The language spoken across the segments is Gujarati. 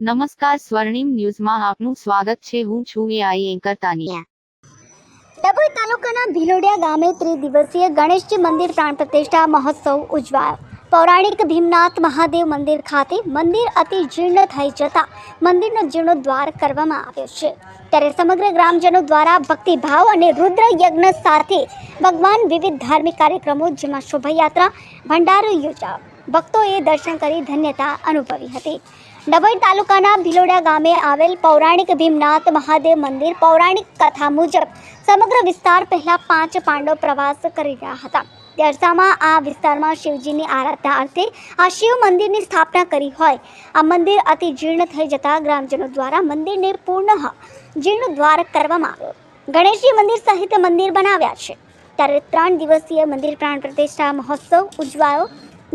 નમસ્કાર સ્વર્ણિમ ન્યૂઝમાં આપનું સ્વાગત છે. હું છું એઆઈ એન્કર તાનિયા ડભોઈ તાલુકાના ભીલોડિયા ગામે ત્રિદિવસીય ગણેશજી મંદિર પ્રાણ પ્રતિષ્ઠા મહોત્સવ ઉજવાયો. પૌરાણિક ભીમનાથ મહાદેવ મંદિર ખાતે મંદિર અતિ જીર્ણ થઈ જતા મંદિરનો જીર્ણોદ્વાર કરવામાં આવ્યો છે. ત્યારે સમગ્ર ગ્રામજનો દ્વારા ભક્તિભાવ અને રુદ્ર યજ્ઞ સાથે ભગવાન વિવિધ ધાર્મિક કાર્યક્રમો જેમાં શોભાયાત્રા, ભંડારો યોજાયો. ભક્તોએ દર્શન કરી ધન્યતા અનુભવી હતી. ડભોઈ તાલુકાના ભિલોડા ગામે આવેલ પૌરાણિક ભીમનાથ મહાદેવ મંદિર પૌરાણિક કથા મુજબ સમગ્ર વિસ્તાર પહેલાં પાંચ પાંડવ પ્રવાસ કરી રહ્યા હતા. તે આ વિસ્તારમાં શિવજીની આરાધના અર્થે આ શિવ મંદિરની સ્થાપના કરી હોય. આ મંદિર અતિ જીર્ણ થઈ જતા ગ્રામજનો દ્વારા મંદિરને પૂર્ણ જીર્ણોદ્વાર કરવામાં આવ્યો. ગણેશજી મંદિર સહિત મંદિર બનાવ્યા છે. ત્યારે ત્રણ દિવસીય મંદિર પ્રાણ પ્રતિષ્ઠા મહોત્સવ ઉજવાયો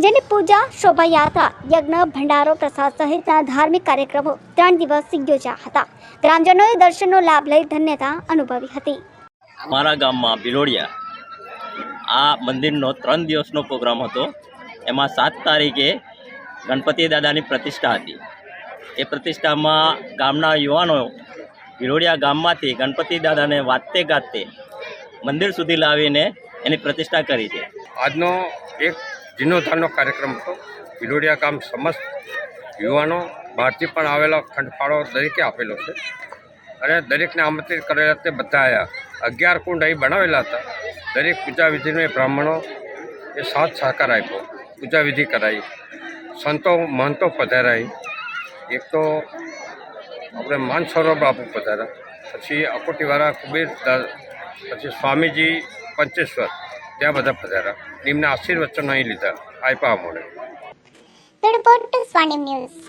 જેની પૂજા શોભાયાત્રા યજ્ઞ ભંડારો પ્રસાદ સહિતના ધાર્મિક કાર્યક્રમો ત્રણ દિવસ યોજ્યા હતા. ગ્રામજનોએ દર્શનનો લાભ લઈ ધન્યતા અનુભવી હતી. મારા ગામમાં ભિલોડિયા. આ મંદિરનો ત્રણ દિવસનો પ્રોગ્રામ હતો. એમાં સાત તારીખે ગણપતિ દાદાની પ્રતિષ્ઠા હતી. એ પ્રતિષ્ઠામાં ગામના યુવાનો ભિલોડિયા ગામમાંથી ગણપતિ દાદાને વાતે ગાતે મંદિર સુધી લાવીને એની પ્રતિષ્ઠા કરી છે. આજનો એક જીર્ણોદ્ધારનો કાર્યક્રમ હતો. ભિલોડિયા ગામ સમસ્ત યુવાનો બહારથી પણ આવેલા ખંડફાળો દરેકે આપેલો છે. અને દરેકને આમંત્રિત કરેલા તે બધા આવ્યા અગિયાર કુંડ અહીં બનાવેલા હતા. દરેક પૂજા વિધિનો એ બ્રાહ્મણો એ સાથ સહકાર આપ્યો. પૂજા વિધિ કરાવી સંતો મહંતો પધારાઈ. એક તો આપણે માન સરોવર બાપુ પધાર્યા. પછી અકોટીવાળા કુબેર પછી સ્વામીજી પંચેશ્વર, ત્યાં બધા પધાર્યા. એમના આશીર્વચનો અહીં લીધા. આપ્યા અમોને રિપોર્ટ સ્વાનિમ ન્યૂઝ.